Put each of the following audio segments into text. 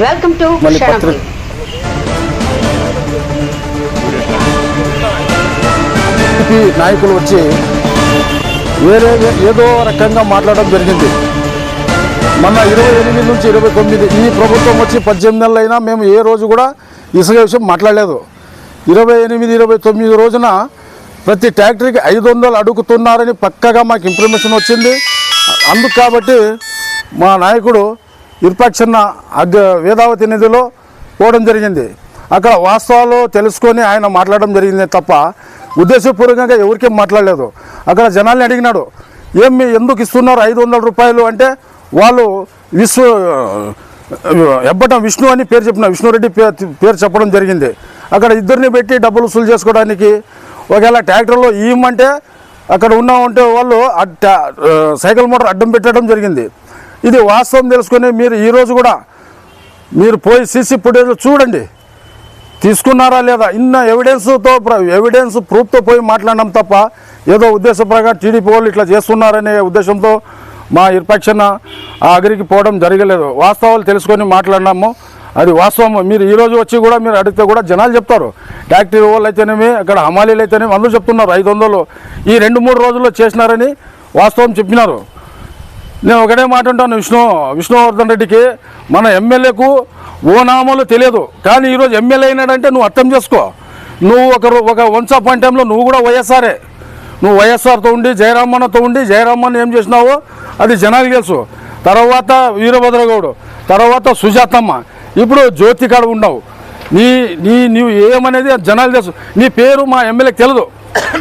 Welcome to నాయకులు వచ్చి వేరే ఏదో రకంగా మాట్లాడడం జరిగింది. మొన్న ఇరవై ఎనిమిది నుంచి ఇరవై తొమ్మిది ఈ ప్రభుత్వం వచ్చి పద్దెనిమిది నెలలు అయినా మేము ఏ రోజు కూడా ఇసుక విషయం మాట్లాడలేదు. ఇరవై ఎనిమిది ఇరవై తొమ్మిది రోజున ప్రతి ట్యాక్టరీకి ఐదు వందలు అడుగుతున్నారని పక్కగా మాకు ఇన్ఫర్మేషన్ వచ్చింది. అందుకు కాబట్టి మా నాయకుడు ఇరుపక్షన్న అగ్గ వేదావతి నదిలో పోవడం జరిగింది. అక్కడ వాస్తవాలు తెలుసుకొని ఆయన మాట్లాడడం జరిగింది తప్ప ఉద్దేశపూర్వకంగా ఎవరికేం మాట్లాడలేదు. అక్కడ జనాల్ని అడిగినాడు ఏం మీ ఎందుకు ఇస్తున్నారు ఐదు వందల రూపాయలు? అంటే వాళ్ళు విశ్వ ఎబ్బటం విష్ణు అని పేరు చెప్పిన విష్ణురెడ్డి పేరు పేరు చెప్పడం జరిగింది. అక్కడ ఇద్దరిని పెట్టి డబ్బులు వసూలు చేసుకోవడానికి ఒకవేళ ట్రాక్టర్లో ఇవ్వమంటే అక్కడ ఉన్న ఉంటే వాళ్ళు సైకిల్ మోటార్ అడ్డం పెట్టడం జరిగింది. ఇది వాస్తవం తెలుసుకొని మీరు ఈరోజు కూడా మీరు పోయి సీసీ ఫుటేజ్ చూడండి. తీసుకున్నారా లేదా? ఇన్న ఎవిడెన్స్తో ఎవిడెన్స్ ప్రూఫ్తో పోయి మాట్లాడడం తప్ప ఏదో ఉద్దేశపరంగా టీడీపీ వాళ్ళు ఇట్లా చేస్తున్నారనే ఉద్దేశంతో మా నిర్పక్షణ ఆ అగ్రికి పోవడం జరగలేదు. వాస్తవాలు తెలుసుకొని మాట్లాడినాము. అది వాస్తవం. మీరు ఈరోజు వచ్చి కూడా మీరు అడిగితే కూడా జనాలు చెప్తారు. ట్యాక్టరీ వాళ్ళు అయితేనేమి అక్కడ హమాలీలు అయితేనేమి అందరూ చెప్తున్నారు. ఐదు వందలు ఈ రెండు మూడు రోజుల్లో చేసినారని వాస్తవం చెప్పినారు. నేను ఒకటే మాట అంటాను విష్ణు విష్ణువర్ధన్ రెడ్డికి మన ఎమ్మెల్యేకు ఓ నామాలు తెలియదు. కానీ ఈరోజు ఎమ్మెల్యే అయినాడంటే నువ్వు అర్థం చేసుకో. నువ్వు ఒక ఒక వన్స్ అపాయింట్ టైంలో నువ్వు కూడా వైఎస్ఆరే నువ్వు వైఎస్ఆర్తో ఉండి జయరామన్నతో ఉండి జయరామన్న ఏం చేసినావో అది జనాలకు తెలుసు. తర్వాత వీరభద్రగౌడు తర్వాత సుజాతమ్మ. ఇప్పుడు జ్యోతి కాడ ఉన్నావు. నీ నీ నీవు ఏమనేది అది జనాలు తెలుసు. నీ పేరు మా ఎమ్మెల్యేకి తెలియదు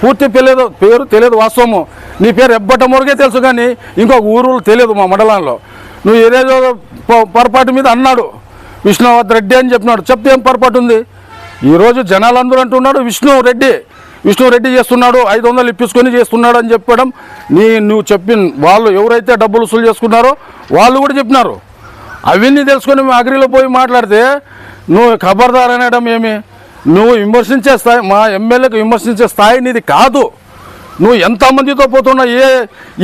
పూర్తి తెలియదు పేరు తెలియదు వాస్తవము. నీ పేరు ఎబ్బట మురుగే తెలుసు కానీ ఇంకొక ఊరు తెలియదు మా మండలంలో. నువ్వు ఏదేదో పొ- పొరపాటు మీద అన్నాడు. విష్ణువర్ధన్ రెడ్డి అని చెప్పినాడు. చెప్తే ఏం పొరపాటు ఉంది? ఈరోజు జనాలందరూ అంటున్నాడు విష్ణు రెడ్డి విష్ణు రెడ్డి చేస్తున్నాడు ఐదు వందలు ఇప్పించుకొని చేస్తున్నాడు అని చెప్పడం. నీ నువ్వు చెప్పిన వాళ్ళు ఎవరైతే డబ్బులు వసూలు చేసుకున్నారో వాళ్ళు కూడా చెప్పినారు. అవన్నీ తెలుసుకొని మేము అగ్రిలో పోయి మాట్లాడితే నువ్వు ఖబర్దార్ అనడం ఏమి? నువ్వు విమర్శించే స్థాయి మా ఎమ్మెల్యేకి విమర్శించే స్థాయి నీది కాదు. నువ్వు ఎంతమందితో పోతున్నా ఏ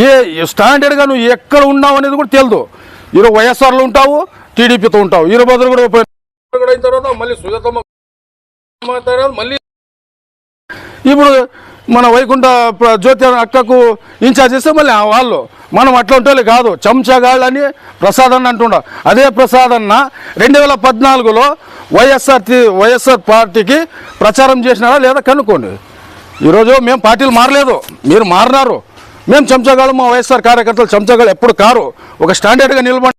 ఏ స్టాండర్డ్గా నువ్వు ఎక్కడ ఉన్నావు అనేది కూడా తెలియదు ఈరోజు వైఎస్ఆర్లో ఉంటావు టీడీపీతో ఉంటావు. ఈరోజు కూడా కూడా అయిన తర్వాత మళ్ళీ సుజాతమ్మ మళ్ళీ ఇప్పుడు మన వైకుంఠ జ్యోతి అక్కకు ఇన్ఛార్జ్ చేస్తే మళ్ళీ వాళ్ళు మనం అట్లా ఉంటే కాదు. చెంచాగాళ్ళు అని ప్రసాద్ అన్న అంటుండ. అదే ప్రసాద్ అన్న రెండు వేల పద్నాలుగులో వైఎస్ఆర్ వైఎస్ఆర్ పార్టీకి ప్రచారం చేసినారా లేదా కనుక్కోండి. ఈరోజు మేము పార్టీలు మారలేదు. మీరు మారినారు. మేము చెంచాగాళ్ళు మా వైఎస్ఆర్ కార్యకర్తలు చెంచాగాళ్ళు ఎప్పుడు కారు. ఒక స్టాండర్డ్గా నిలబడి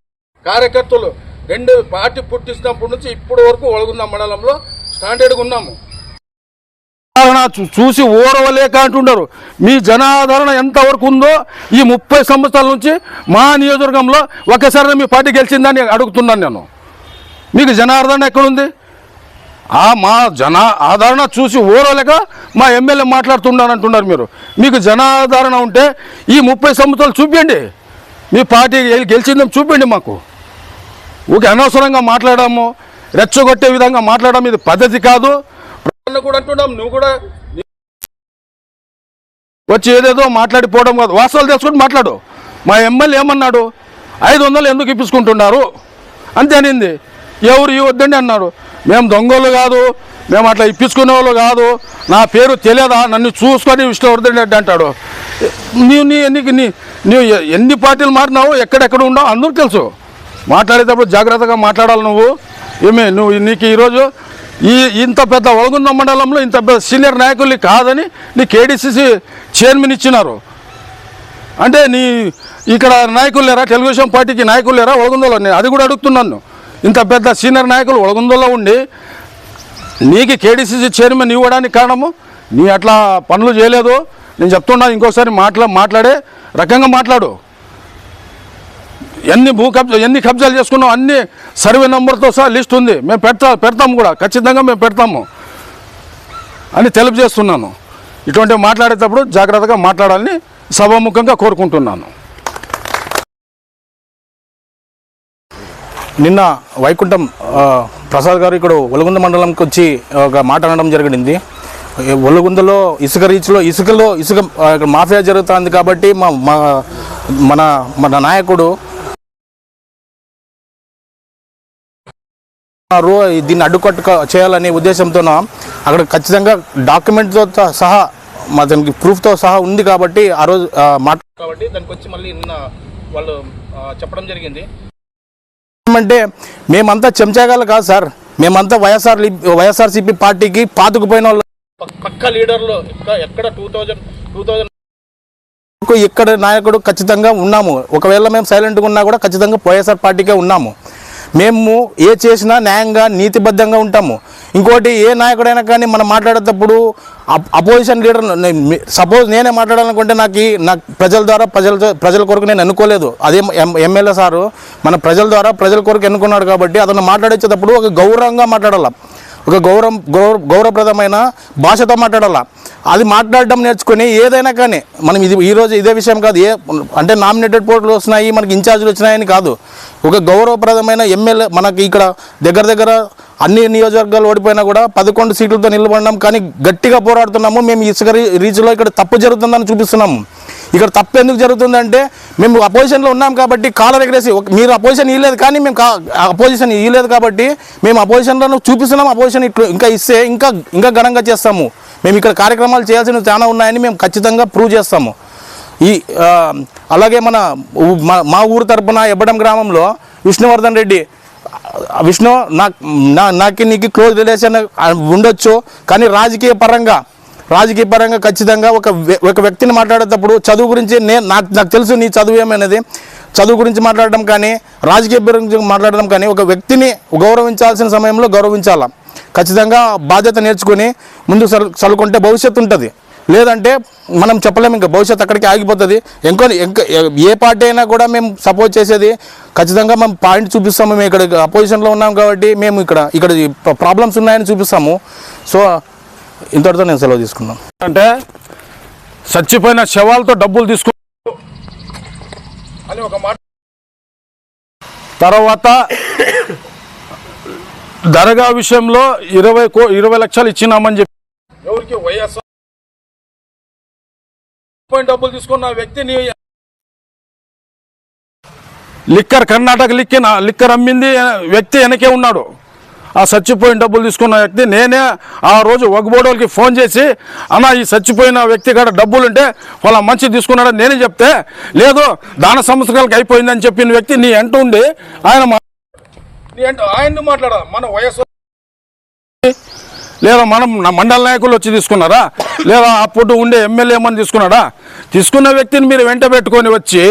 కార్యకర్తలు రెండు పార్టీ పుట్టించినప్పటి నుంచి ఇప్పటి వరకు ఒಳగుంద మండలంలో స్టాండర్డ్గా ఉన్నాము. చూసి ఓరవలేక అంటుండరు. మీ జనాదరణ ఎంతవరకు ఉందో ఈ ముప్పై సంవత్సరాల నుంచి మా నియోజకవర్గంలో ఒక్కసారి మీ పార్టీ గెలిచిందని అడుగుతున్నాను నేను. మీకు జనాదరణ ఎక్కడుంది? ఆ మా జన ఆదరణ చూసి ఓరలేక మా ఎమ్మెల్యే మాట్లాడుతున్నాను అంటున్నారు మీరు. మీకు జనాదరణ ఉంటే ఈ ముప్పై సంవత్సరాలు చూపించండి. మీ పార్టీ గెలి- గెలిచిందని చూపించండి మాకు. ఊకే అనవసరంగా మాట్లాడము రెచ్చగొట్టే విధంగా మాట్లాడడం ఇది పద్ధతి కాదు. కూడా అంటున్నాం నువ్వు కూడా వచ్చి ఏదేదో మాట్లాడిపోవడం కాదు. వాస్తవాలు తెలుసుకొని మాట్లాడు. మా ఎమ్మెల్యే ఏమన్నాడు? ఐదు వందలు ఎందుకు ఇప్పించుకుంటున్నారు? అంతే అనింది. ఎవరు ఇవ్వద్దండి అన్నాడు మేము దొంగలు కాదు మేము అట్లా ఇప్పించుకునే వాళ్ళు కాదు. నా పేరు తెలియదా? నన్ను చూసుకొని విష్ణువర్ధన్ రెడ్డి అంటాడు. నీవు నీ నీకు నీ నీవు ఎన్ని పార్టీలు మారినావు ఎక్కడెక్కడ ఉన్నావు అందరూ తెలుసు. మాట్లాడేటప్పుడు జాగ్రత్తగా మాట్లాడాలి నువ్వు. ఏమే నువ్వు నీకు ఈరోజు ఈ ఇంత పెద్ద ఒలగుంద మండలంలో ఇంత పెద్ద సీనియర్ నాయకుల్ని కాదని నీ కేడీసీసీ చైర్మన్ ఇచ్చినారు. అంటే నీ ఇక్కడ నాయకులు లేరా? తెలుగుదేశం పార్టీకి నాయకులు లేరా? ఒలగుందలో నేను అది కూడా అడుగుతున్నాను. ఇంత పెద్ద సీనియర్ నాయకులు ఒడగుందులో ఉండి నీకు కేడీసీసీ చైర్మన్ ఇవ్వడానికి కారణము? నీ అట్లా పనులు చేయలేదు? నేను చెప్తున్నా ఇంకోసారి మాట్లా మాట్లాడే రకంగా మాట్లాడు. ఎన్ని భూ కబ్జా ఎన్ని కబ్జాలు చేసుకున్నాం అన్ని సర్వే నెంబర్తో సహా లిస్ట్ ఉంది. మేము పెడతా పెడతాము కూడా. ఖచ్చితంగా మేము పెడతాము. అని తెలియజేస్తున్నాను. ఇటువంటి మాట్లాడేటప్పుడు జాగ్రత్తగా మాట్లాడాలని సభాముఖంగా కోరుకుంటున్నాను. నిన్న వైకుంఠం ప్రసాద్ గారు ఇక్కడ ఒలగుంద మండలంకి వచ్చి ఒక మాట అనడం జరిగింది. ఒలుగుందలో ఒలగుందలో ఇసుక రీచ్లో ఇసుకలో ఇసుక ఇక్కడ మాఫియా జరుగుతుంది కాబట్టి మా మా మన మన నాయకుడు రో దీన్ని అడ్డుకట్టు చేయాలనే ఉద్దేశంతో అక్కడ ఖచ్చితంగా డాక్యుమెంట్తో సహా మా దానికి ప్రూఫ్తో సహా ఉంది కాబట్టి ఆ రోజు మాట కాబట్టి దానికి వచ్చి మళ్ళీ నిన్న వాళ్ళు చెప్పడం జరిగింది. అంటే మేమంతా చెంచాగాలు కాదు సార్. మేమంతా వైఎస్ఆర్ వైఎస్ఆర్సీపీ పార్టీకి పాతుకుపోయిన వాళ్ళు. పక్క లీడర్లు ఎక్కడ టూ థౌజండ్ టూ థౌజండ్ ఇక్కడ నాయకుడు ఖచ్చితంగా ఉన్నాము. ఒకవేళ మేము సైలెంట్గా ఉన్నా కూడా ఖచ్చితంగా వైఎస్ఆర్ పార్టీకే ఉన్నాము. మేము ఏ చేసినా న్యాయంగా నీతిబద్ధంగా ఉంటాము. ఇంకోటి ఏ నాయకుడైనా కానీ మనం మాట్లాడేటప్పుడు అప్- అపోజిషన్ లీడర్ సపోజ్ నేనే మాట్లాడాలనుకుంటే నాకు నాకు ప్రజల ద్వారా ప్రజల ప్రజల కొరకు నేను ఎన్నుకోలేదు. అదే ఎం- ఎమ్మెల్యే సారు మన ప్రజల ద్వారా ప్రజల కొరకు ఎన్నుకున్నాడు కాబట్టి అతను మాట్లాడేటప్పుడు ఒక గౌరవంగా మాట్లాడాలి. ఒక గౌరవం గౌరవ గౌరవప్రదమైన భాషతో మాట్లాడాలా? అది మాట్లాడడం నేర్చుకొని ఏదైనా కానీ మనం ఇది ఈరోజు ఇదే విషయం కాదు ఏ అంటే నామినేటెడ్ పోర్టులు వస్తున్నాయి మనకి ఇన్ఛార్జీలు వచ్చినాయని కాదు. ఒక గౌరవప్రదమైన ఎమ్మెల్యే మనకి ఇక్కడ దగ్గర దగ్గర అన్ని నియోజకవర్గాలు ఓడిపోయినా కూడా పదకొండు సీట్లతో నిలబడినాం కానీ గట్టిగా పోరాడుతున్నాము మేము ఇసుక రీచ్లో ఇక్కడ తప్పు జరుగుతుందని చూపిస్తున్నాము. ఇక్కడ తప్పు ఎందుకు జరుగుతుందంటే మేము అపోజిషన్లో ఉన్నాం కాబట్టి కాలర్ ఎగరేసి మీరు అపోజిషన్ ఇవ్వలేదు కానీ మేము కా- అపోజిషన్ ఇవ్వలేదు కాబట్టి మేము అపోజిషన్లో చూపిస్తున్నాం అపోజిషన్ ఇట్లు ఇంకా ఇస్తే ఇంకా ఇంకా ఘనంగా చేస్తాము. మేము ఇక్కడ కార్యక్రమాలు చేయాల్సినవి చాలా ఉన్నాయని మేము ఖచ్చితంగా ప్రూవ్ చేస్తాము. ఈ అలాగే మన మా- మా ఊరు తరపున ఎబ్బడం గ్రామంలో విష్ణువర్ధన్ రెడ్డి విష్ణు నాకు నా నాకు నీకు క్లోజ్ రిలేషన్ ఉండొచ్చు కానీ రాజకీయ పరంగా రాజకీయ పరంగా ఖచ్చితంగా ఒక వ్య- ఒక వ్యక్తిని మాట్లాడేటప్పుడు చదువు గురించి నేను నాకు నాకు తెలుసు నీ చదువు ఏమనేది. చదువు గురించి మాట్లాడడం కానీ రాజకీయ గురించి మాట్లాడడం కానీ ఒక వ్యక్తిని గౌరవించాల్సిన సమయంలో గౌరవించాలా. ఖచ్చితంగా బాధ్యత నేర్చుకొని ముందు చదువుకుంటే చల్లుకుంటే భవిష్యత్తు ఉంటుంది. లేదంటే మనం చెప్పలేము ఇంకా భవిష్యత్తు అక్కడికి ఆగిపోతుంది. ఇంకో ఇంకా ఏ పార్టీ అయినా కూడా మేము సపోర్ట్ చేసేది ఖచ్చితంగా మేము పాయింట్ చూపిస్తాము మేము ఇక్కడ అపోజిషన్లో ఉన్నాం కాబట్టి మేము ఇక్కడ ఇక్కడ ప్రాబ్లమ్స్ ఉన్నాయని చూపిస్తాము. సో ఇంతటితో నేను సెలవు తీసుకున్నాను అంటే చచ్చిపోయిన శవాలతో డబ్బులు తీసుకు అని ఒక మాట. తర్వాత దరగా విషయంలో ఇరవై కో ఇరవై లక్షలు ఇచ్చినామని చెప్పి ఎవరికి వైఎస్ఆర్ డబ్బులు తీసుకున్న వ్యక్తిని లిక్కర్ కర్ణాటక లిక్కిన లిక్కర్ అమ్మింది వ్యక్తి వెనకే ఉన్నాడు. ఆ చచ్చిపోయిన డబ్బులు తీసుకున్న వ్యక్తి నేనే ఆ రోజు వగ్బోడోలకి ఫోన్ చేసి అన్న ఈ చచ్చిపోయిన వ్యక్తి కాడ డబ్బులు ఉంటే వాళ్ళ మంచి తీసుకున్నాడని నేనే చెప్తే లేదు దాన సంస్థలకి అయిపోయిందని చెప్పిన వ్యక్తి నీ అంటూ ఉండి ఆయన మా- నీ అంటే ఆయన మాట్లాడాలి మన వైఎస్ఆర్ లేదా మనం నా మండల నాయకులు వచ్చి తీసుకున్నారా? లేదా అప్పుడు ఉండే ఎమ్మెల్యే ఏమని తీసుకున్నాడా? తీసుకున్న వ్యక్తిని మీరు వెంట పెట్టుకొని వచ్చి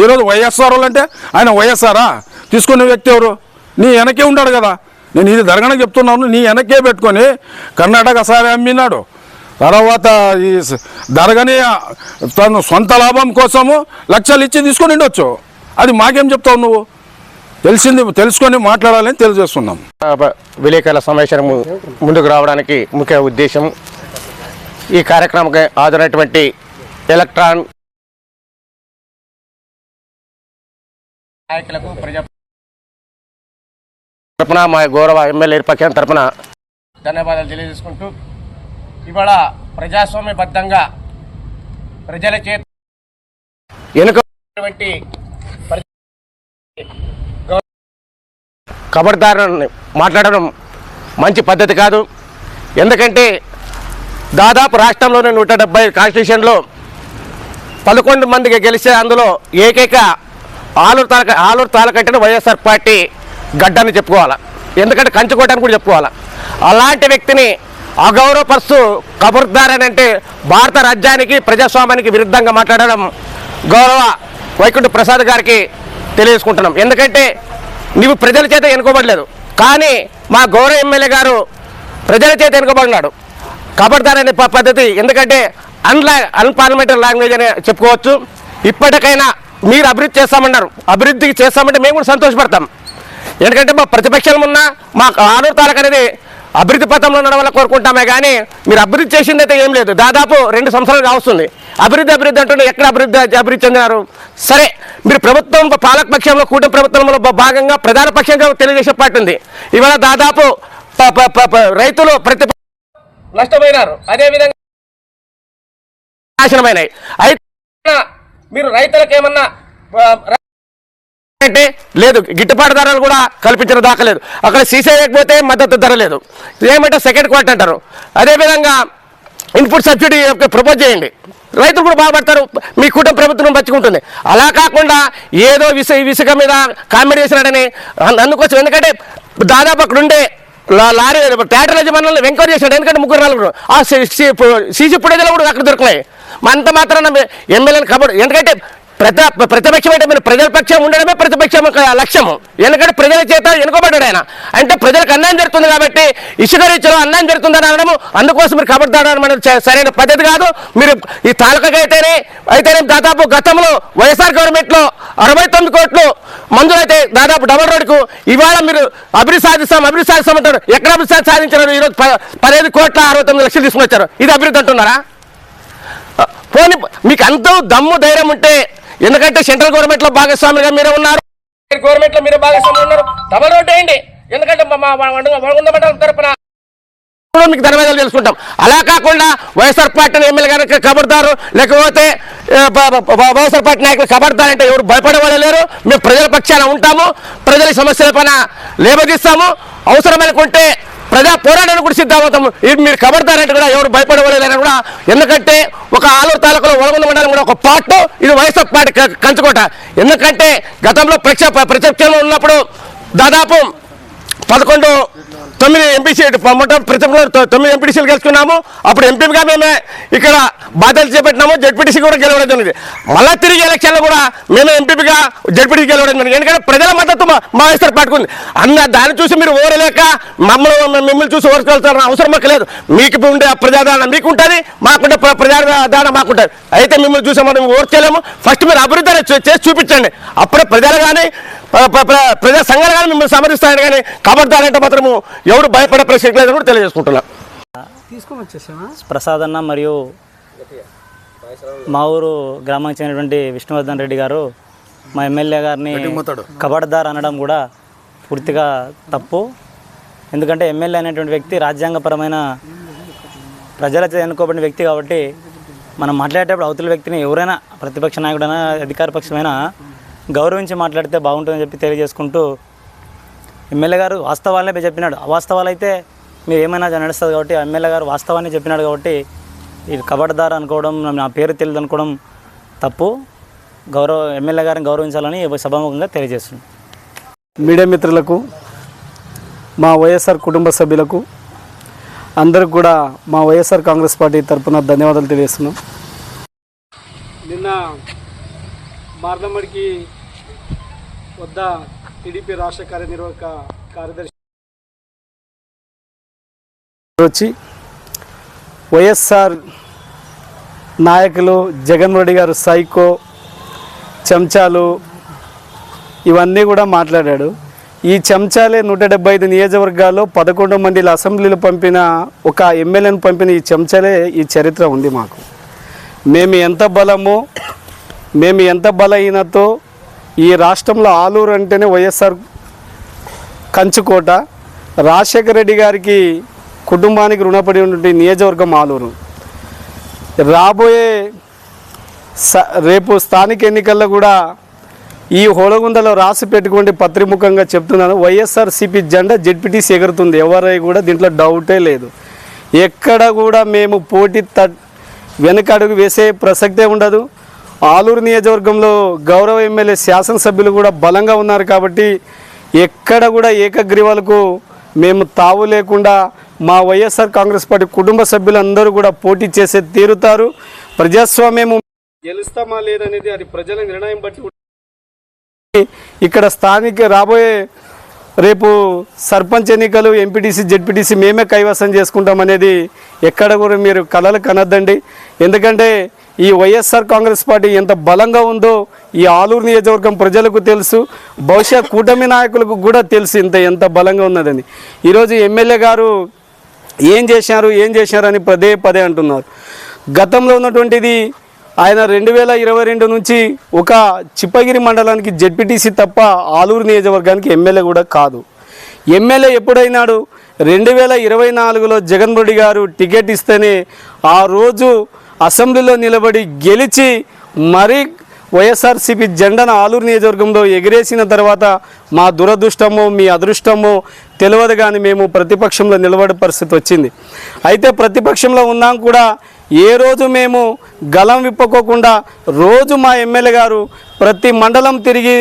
ఈరోజు వైఎస్ఆర్ వాళ్ళు అంటే ఆయన వైఎస్ఆరా? తీసుకున్న వ్యక్తి ఎవరు? నీ వెనకే ఉంటాడు కదా. నేను ఇది జరగనని చెప్తున్నాను నీ వెనకే పెట్టుకొని కర్ణాటక సారి అమ్మినాడు. తర్వాత ఈ స- దరగని తను సొంత లాభం కోసము లక్షలు ఇచ్చి తీసుకొని ఉండొచ్చు. అది మాకేం చెప్తావు నువ్వు? తెలిసింది తెలుసుకొని మాట్లాడాలని తెలియజేస్తున్నాం. విలేకరుల సమావేశం ముందుకు రావడానికి ముఖ్య ఉద్దేశం ఈ కార్యక్రమంకి హాజరైనటువంటి ఎలక్ట్రాన్ నాయకులకు ప్రజా తరపున మా గౌరవ ఎమ్మెల్యే పక్షం తరపున ధన్యవాదాలు తెలియజేసుకుంటూ ఇవాళ ప్రజాస్వామ్యబద్ధంగా ప్రజల చేత ఎన్నుకటువంటి కబర్దారుని మాట్లాడడం మంచి పద్ధతి కాదు. ఎందుకంటే దాదాపు రాష్ట్రంలోని నూట డెబ్బై కాన్స్టిట్యూషన్లో పదకొండు మందికి గెలిస్తే అందులో ఏకైక ఆలూరు తాలక ఆలూరు తాలకంటే వైఎస్ఆర్ పార్టీ గడ్డని చెప్పుకోవాలా. ఎందుకంటే కంచుకోవడానికి కూడా చెప్పుకోవాలా. అలాంటి వ్యక్తిని అగౌరవపరుస్తూ కబుర్దారని అంటే భారత రాజ్యానికి ప్రజాస్వామ్యానికి విరుద్ధంగా మాట్లాడడం గౌరవ వైకుంఠ ప్రసాద్ గారికి తెలియజేసుకుంటున్నాం. ఎందుకంటే నీవు ప్రజల చేత ఎన్నుకోబడలేదు. కానీ మా గౌరవ ఎమ్మెల్యే గారు ప్రజల చేత ఎన్నుకోబడినాడు. కబర్దార్ అనే పద్ధతి ఎందుకంటే అన్లా అన్పార్లమెంటరీ లాంగ్వేజ్ అని చెప్పుకోవచ్చు. ఇప్పటికైనా మీరు అభివృద్ధి చేస్తామన్నారు. అభివృద్ధికి చేస్తామంటే మేము కూడా సంతోషపడతాం. ఎందుకంటే మా ప్రతిపక్షాలు ఉన్నా మా ఆనూరు తాలూకు అనేది అభివృద్ధి పథంలో నడవాలని కోరుకుంటామే కానీ మీరు అభివృద్ధి చేసింది అయితే ఏం లేదు. దాదాపు రెండు సంవత్సరాలు కావస్తుంది అభివృద్ధి అభివృద్ధి అంటుంటే ఎక్కడ అభివృద్ధి అభివృద్ధి చెందినారు సరే మీరు ప్రభుత్వం పాలక పక్షంలో కూటమి ప్రభుత్వంలో భాగంగా ప్రధాన పక్షంగా తెలుగుదేశం పార్టీ ఉంది. ఇవాళ దాదాపు రైతులు ప్రతి నష్టపోయినారు. అదేవిధంగా నాశనమైనాయి. అయితే మీరు రైతులకు ఏమన్నా అంటే లేదు గిట్టుబాటు ధరలు కూడా కల్పించిన దాఖలేదు అక్కడ సీసీ లేకపోతే మద్దతు ధర లేదు ఏమంటే సెకండ్ క్వార్టర్ అంటారు అదేవిధంగా ఇన్పుట్ సబ్సిడీ ప్రపోజ్ చేయండి రైతులు కూడా బాగుపడతారు మీ కుటుంబ ప్రభుత్వం పచ్చుకుంటుంది అలా కాకుండా ఏదో విస విసుక మీద కామెడీ చేసినాడని అందుకోసం ఎందుకంటే దాదాపు అక్కడ ఉండే లారీ ట్రాక్టర్ యజమానులను ఎంక్వైరీ చేశాడు ఎందుకంటే ముగ్గురు నలుగురు ఆ సీసీ ఫుటేజ్లో కూడా అక్కడ దొరకలేదు అంత మాత్రాన ఎమ్మెల్యేని కబడు ఎందుకంటే ప్రజా ప్రతిపక్షం అంటే మీరు ప్రజల పక్షం ఉండడమే ప్రతిపక్షం లక్ష్యము ఎందుకంటే ప్రజల చేత ఎన్నుకోబడ్డాడు ఆయన. అంటే ప్రజలకు అన్యాయం జరుగుతుంది కాబట్టి ఇసుక రీతిలో అన్యాయం జరుగుతుందని అనడము అందుకోసం మీరు కబడ్డాడని మనం సరైన పద్ధతి కాదు. మీరు ఈ తాలూకాకి అయితేనే అయితేనే దాదాపు గతంలో వైఎస్ఆర్ గవర్నమెంట్లో అరవై తొమ్మిది కోట్లు మందులైతే దాదాపు డబల్ రోడ్కు ఇవాళ మీరు అభివృద్ధి సాధిస్తాం అభివృద్ధి సాధిస్తాం అంటారు. ఎక్కడ అభివృద్ధి సాధించారు ఈరోజు పదిహేను కోట్ల అరవై తొమ్మిది లక్షలు తీసుకుని వచ్చారు ఇది అభివృద్ధి అంటున్నారా? పోనీ మీకు అంత దమ్ము ధైర్యం ఉంటే ఎందుకంటే సెంట్రల్ గవర్నమెంట్లో భాగస్వామిగా మీరే ఉన్నారు. గవర్నమెంట్లో మీరే భాగస్వామి ఉన్నారు. డబల్ రోడ్ వేయండి. ఎందుకంటే మండలం తరపున. కూడా మీకు ధన్యవాదాలు తెలుసుకుంటాం. అలా కాకుండా వైఎస్ఆర్ పార్టీ ఎమ్మెల్యే గారికి కబడతారు. లేకపోతే వైఎస్ఆర్ పార్టీ నాయకులు కబడతారంటే ఎవరు భయపడేవాళ్ళు లేరు. మేము ప్రజల పక్షాన ఉంటాము. ప్రజల సమస్యల పైన లేబదీస్తాము అవసరమనుకుంటే ప్రజా పోరాటానికి కూడా సిద్ధమవుతాము. ఇది మీరు కబడతారంటే కూడా ఎవరు భయపడవలేదని కూడా ఎందుకంటే ఒక ఆలూరు తాలూకాలో ఒలగొంద మండలం కూడా ఒక పార్ట్ ఇది వైఎస్ఆర్ పార్టీ క- కంచుకోట. ఎందుకంటే గతంలో ప్రత్యక్ష ప్రత్యక్షంలో ఉన్నప్పుడు దాదాపు పదకొండు తొమ్మిది ఎంపీ సీట్ మొత్తం ప్రతిలో తొమ్మిది ఎంపీ సీట్లు గెలుచుకున్నాము. అప్పుడు ఎంపీగా మేమే ఇక్కడ బాధ్యతలు చేపట్టినాము. జడ్పీటీసీ కూడా గెలవడం జరిగింది. మళ్ళా తిరిగి ఎలక్షన్లో కూడా మేమే ఎంపీగా జడ్పీటీసీ గెలవడం జరిగింది. ఎందుకంటే ప్రజల మద్దతు మా మా పట్టుకుంది. అన్న దాన్ని చూసి మీరు ఓరలేక మమ్మల్ని మిమ్మల్ని చూసి ఓర్చుకోవాల్సిన అవసరం మాకు లేదు. మీకు ఉండే ఆ ప్రజాదరణ మీకు ఉంటుంది మాకుండే ప్ర- ప్రజాదరణ మాకుంటుంది. అయితే మిమ్మల్ని చూసామని మనం ఫస్ట్ మీరు అభివృద్ధి చేసి చూపించండి. అప్పుడే ప్రజలు కానీ ప్రజా సంఘాలు కానీ మిమ్మల్ని సమర్థిస్తాయని కానీ కబడ్డారంటే మాత్రము ఎవరు భయపడే ప్రశ్న లేదని కూడా తెలియజేసుకుంటున్నాం. ప్రసాద్ అన్న మరియు మా ఊరు గ్రామానికి చెందినటువంటి విష్ణువర్ధన్ రెడ్డి గారు మా ఎమ్మెల్యే గారిని కబడ్దార్ అనడం కూడా పూర్తిగా తప్పు. ఎందుకంటే ఎమ్మెల్యే అనేటువంటి వ్యక్తి రాజ్యాంగపరమైన ప్రజలచే ఎన్నుకోబడిన వ్యక్తి కాబట్టి మనం మాట్లాడేటప్పుడు అవతల వ్యక్తిని ఎవరైనా ప్రతిపక్ష నాయకుడైనా అధికార పక్షమైనా గౌరవించి మాట్లాడితే బాగుంటుందని చెప్పి తెలియజేసుకుంటూ ఎమ్మెల్యే గారు వాస్తవాలనే చెప్పినాడు. అవాస్తవాలు అయితే మీరు ఏమైనా నడుస్తుంది కాబట్టి ఎమ్మెల్యే గారు వాస్తవాన్ని చెప్పినాడు కాబట్టి ఇది కబడ్దార్ అనుకోవడం నా పేరు తెలియదు అనుకోవడం తప్పు. గౌరవ ఎమ్మెల్యే గారిని గౌరవించాలని సభాముఖంగా తెలియజేస్తున్నాను మీడియా మిత్రులకు మా వైఎస్ఆర్ కుటుంబ సభ్యులకు అందరికి కూడా మా వైఎస్ఆర్ కాంగ్రెస్ పార్టీ తరఫున ధన్యవాదాలు తెలియజేస్తున్నాం. నిన్న మార్దమ్మడికి వద్ద టీడీపీ రాష్ట్ర కార్యనిర్వాహక కార్యదర్శి వచ్చి వైఎస్ఆర్ నాయకులు జగన్మోహన్ రెడ్డి గారు సైకో చెంచాలు ఇవన్నీ కూడా మాట్లాడాడు. ఈ చెంచాలే నూట డెబ్బై ఐదు నియోజకవర్గాల్లో పదకొండు మంది అసెంబ్లీలు పంపిన ఒక ఎమ్మెల్యేను పంపిన ఈ చెంచాలే ఈ చరిత్ర ఉంది మాకు. మేము ఎంత బలమో మేము ఎంత బలహీనతో ఈ రాష్ట్రంలో ఆలూరు అంటేనే వైఎస్ఆర్ కంచుకోట. రాజశేఖర రెడ్డి గారికి కుటుంబానికి రుణపడి ఉన్నటువంటి నియోజకవర్గం ఆలూరు. రాబోయే స రేపు స్థానిక ఎన్నికల్లో కూడా ఈ హోళగుందలో రాసి పెట్టుకోండి పత్రిముఖంగా చెప్తున్నాను. వైఎస్ఆర్ సిపి జెండా జెడ్పీటీసీ ఎగురుతుంది. ఎవరై కూడా దీంట్లో డౌటే లేదు. ఎక్కడ కూడా మేము పోటీ త వెనకడుగు వేసే ప్రసక్తే ఉండదు. ఆలూరు నియోజకవర్గంలో గౌరవ ఎమ్మెల్యే శాసనసభ్యులు కూడా బలంగా ఉన్నారు కాబట్టి ఎక్కడ కూడా ఏకగ్రీవాలకు మేము తావు లేకుండా మా వైఎస్ఆర్ కాంగ్రెస్ పార్టీ కుటుంబ సభ్యులందరూ కూడా పోటీ చేసే తీరుతారు. ప్రజాస్వామ్యము గెలుస్తామా లేదనేది అది ప్రజల నిర్ణయం బట్టి ఇక్కడ స్థానిక రాబోయే రేపు సర్పంచ్ ఎన్నికలు ఎంపీటీసీ జెడ్పీటీసీ మేమే కైవసం చేసుకుంటాం అనేది ఎక్కడ కూడా మీరు కలలు కనద్దండి. ఎందుకంటే ఈ వైఎస్ఆర్ కాంగ్రెస్ పార్టీ ఎంత బలంగా ఉందో ఈ ఆలూరు నియోజకవర్గం ప్రజలకు తెలుసు బహుశా కూటమి నాయకులకు కూడా తెలుసు ఇంత ఎంత బలంగా ఉన్నదని. ఈరోజు ఎమ్మెల్యే గారు ఏం చేశారు ఏం చేశారు అని పదే పదే అంటున్నారు. గతంలో ఉన్నటువంటిది ఆయన రెండు వేల ఇరవై రెండు నుంచి ఒక చిప్పగిరి మండలానికి జెడ్పీటీసీ తప్ప ఆలూరు నియోజకవర్గానికి ఎమ్మెల్యే కూడా కాదు. ఎమ్మెల్యే ఎప్పుడైనాడు? రెండు వేల ఇరవై నాలుగులో జగన్ రెడ్డి గారు టికెట్ ఇస్తేనే ఆ రోజు అసెంబ్లీలో నిలబడి గెలిచి మరీ వైఎస్ఆర్సీపీ జెండను ఆలూరు నియోజకవర్గంలో ఎగిరేసిన తర్వాత మా దురదృష్టమో మీ అదృష్టమో తెలియదు కానీ మేము ప్రతిపక్షంలో నిలబడే పరిస్థితి వచ్చింది. అయితే ప్రతిపక్షంలో ఉన్నాం కూడా ఏ రోజు మేము గలం విప్పుకోకుండా రోజు మా ఎమ్మెల్యే గారు ప్రతి మండలం తిరిగి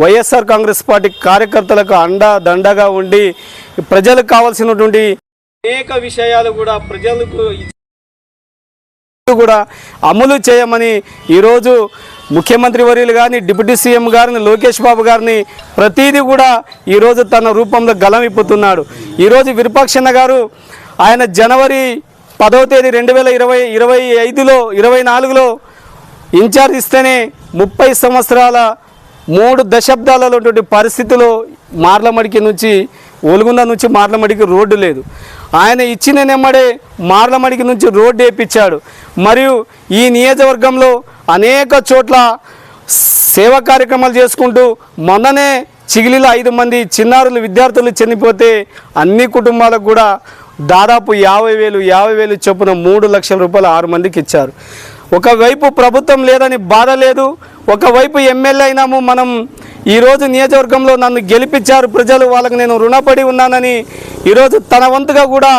వైఎస్ఆర్ కాంగ్రెస్ పార్టీ కార్యకర్తలకు అండ దండగా ఉండి ప్రజలకు కావాల్సినటువంటి అనేక విషయాలు కూడా ప్రజలకు కూడా అమలు చేయమని ఈరోజు ముఖ్యమంత్రి వర్యులు కానీ డిప్యూటీ సీఎం గారిని లోకేష్ బాబు గారిని ప్రతిదీ కూడా ఈరోజు తన రూపంలో గలం ఇప్పుతున్నాడు ఈరోజు విరుపాక్షన్న గారు ఆయన జనవరి పదవ తేదీ రెండు వేల ఇరవై ఇరవై ఐదులో ఇరవై నాలుగులో ఇన్ఛార్జ్ ఇస్తేనే ముప్పై సంవత్సరాల మూడు దశాబ్దాలలో ఉన్నటువంటి పరిస్థితిలో మార్లమడికి నుంచి ఒలుగుంద నుంచి మార్లమడికి రోడ్డు లేదు. ఆయన ఇచ్చిన నెమ్మడే మార్లమడికి నుంచి రోడ్డు వేయించాడు మరియు ఈ నియోజకవర్గంలో అనేక చోట్ల సేవా కార్యక్రమాలు చేసుకుంటూ మొన్ననే చిగిలిలో ఐదు మంది చిన్నారులు విద్యార్థులు చనిపోతే అన్ని కుటుంబాలకు కూడా దాదాపు యాభై వేలు యాభై వేలు చొప్పున మూడు లక్షల రూపాయలు ఆరు మందికి ఇచ్చారు. ఒకవైపు ప్రభుత్వం లేదని బాధ లేదు ఒకవైపు ఎమ్మెల్యే అయినాము మనం ఈరోజు నియోజకవర్గంలో నన్ను గెలిపించారు ప్రజలు వాళ్ళకి నేను రుణపడి ఉన్నానని ఈరోజు తన వంతుగా కూడా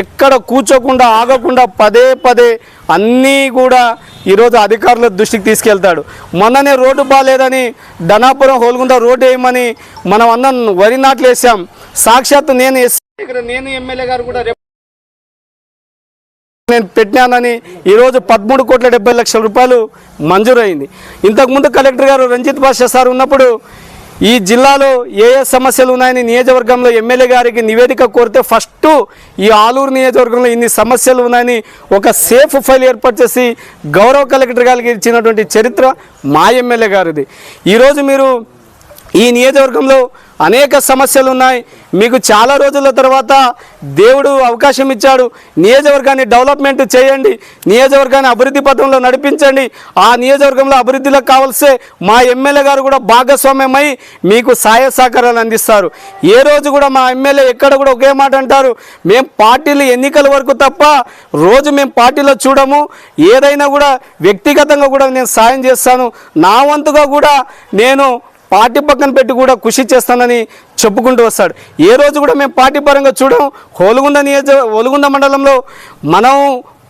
ఎక్కడ కూర్చోకుండా ఆగకుండా పదే పదే అన్నీ కూడా ఈరోజు అధికారుల దృష్టికి తీసుకెళ్తాడు. మొన్ననే రోడ్డు బాగాలేదని ధనాపురం హోల్గుంద రోడ్డు వేయమని మనం అన్న వరి నాట్లు వేసాం సాక్షాత్తు నేను ఎస్ ఇక్కడ నేను ఎమ్మెల్యే గారు కూడా రేపు నేను పెట్టినానని ఈరోజు పదమూడు కోట్ల డెబ్బై లక్షల రూపాయలు మంజూరైంది. ఇంతకుముందు కలెక్టర్ గారు రంజిత్ బాషా సార్ ఉన్నప్పుడు ఈ జిల్లాలో ఏ ఏ సమస్యలు ఉన్నాయని నియోజకవర్గంలో ఎమ్మెల్యే గారికి నివేదిక కోరితే ఫస్ట్ ఈ ఆలూరు నియోజకవర్గంలో ఇన్ని సమస్యలు ఉన్నాయని ఒక సేఫ్ ఫైల్ ఏర్పాటు చేసి గౌరవ కలెక్టర్ గారికి ఇచ్చినటువంటి చరిత్ర మా ఎమ్మెల్యే గారిది. ఈరోజు మీరు ఈ నియోజకవర్గంలో అనేక సమస్యలు ఉన్నాయి మీకు చాలా రోజుల తర్వాత దేవుడు అవకాశం ఇచ్చాడు. నియోజకవర్గాన్ని డెవలప్మెంట్ చేయండి. నియోజకవర్గాన్ని అభివృద్ధి పథంలో నడిపించండి. ఆ నియోజకవర్గంలో అభివృద్ధిలో కావాల్సే మా ఎమ్మెల్యే గారు కూడా భాగస్వామ్యమై మీకు సహాయ సహకారాలు అందిస్తారు. ఏ రోజు కూడా మా ఎమ్మెల్యే ఎక్కడ కూడా ఒకే మాట అంటారు. మేము పార్టీలు ఎన్నికల వరకు తప్ప రోజు మేము పార్టీలో చూడము. ఏదైనా కూడా వ్యక్తిగతంగా కూడా నేను సాయం చేస్తాను. నా వంతుగా కూడా నేను పార్టీ పక్కన పెట్టి కూడా కృషి చేస్తానని చెప్పుకుంటూ వస్తాడు. ఏ రోజు కూడా మేము పార్టీ పరంగా చూడం హోలుగుంద నియోజక హోలుగుంద మండలంలో మనం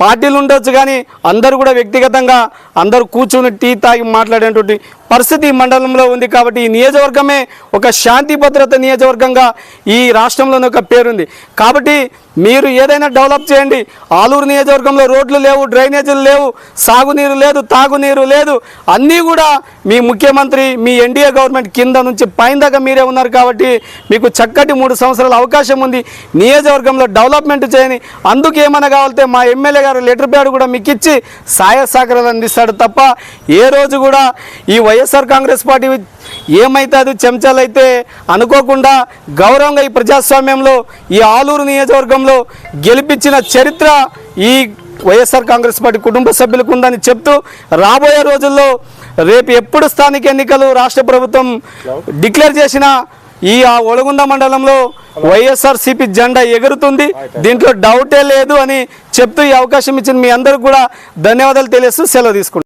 పార్టీలు ఉండొచ్చు కానీ అందరూ కూడా వ్యక్తిగతంగా అందరూ కూర్చుని టీ తాగి మాట్లాడేటువంటి పరిస్థితి మండలంలో ఉంది కాబట్టి ఈ నియోజకవర్గమే ఒక శాంతి భద్రత నియోజకవర్గంగా ఈ రాష్ట్రంలోనే ఒక పేరుంది. కాబట్టి మీరు ఏదైనా డెవలప్ చేయండి. ఆలూరు నియోజకవర్గంలో రోడ్లు లేవు డ్రైనేజీలు లేవు సాగునీరు లేదు తాగునీరు లేదు. అన్నీ కూడా మీ ముఖ్యమంత్రి మీ ఎన్డీఏ గవర్నమెంట్ కింద నుంచి పైన దాకా మీరే ఉన్నారు కాబట్టి మీకు చక్కటి మూడు సంవత్సరాల అవకాశం ఉంది. నియోజకవర్గంలో డెవలప్మెంట్ చేయని అందుకు ఏమైనా కావాలంటే మా ఎమ్మెల్యే గారు లెటర్ ప్యాడ్ కూడా మీకు ఇచ్చి సాయ సహకారాలు అందిస్తాడు తప్ప ఏ రోజు కూడా ఈ వైఎస్ఆర్ కాంగ్రెస్ పార్టీ ఏమైతుంది చెంచాలైతే అనుకోకుండా గౌరవంగా ఈ ప్రజాస్వామ్యంలో ఈ ఆలూరు నియోజకవర్గంలో గెలిపించిన చరిత్ర ఈ వైఎస్ఆర్ కాంగ్రెస్ పార్టీ కుటుంబ సభ్యులకు ఉందని చెప్తూ రాబోయే రోజుల్లో రేపు ఎప్పుడు స్థానిక ఎన్నికలు రాష్ట్ర ప్రభుత్వం డిక్లేర్ చేసిన ఈ ఆ ఒలగుంద మండలంలో వైఎస్ఆర్ సిపి జెండా ఎగురుతుంది. దీంట్లో డౌటే లేదు అని చెప్తూ ఈ అవకాశం ఇచ్చిన మీ అందరికి కూడా ధన్యవాదాలు తెలియస్తూ సెలవు తీసుకుంటారు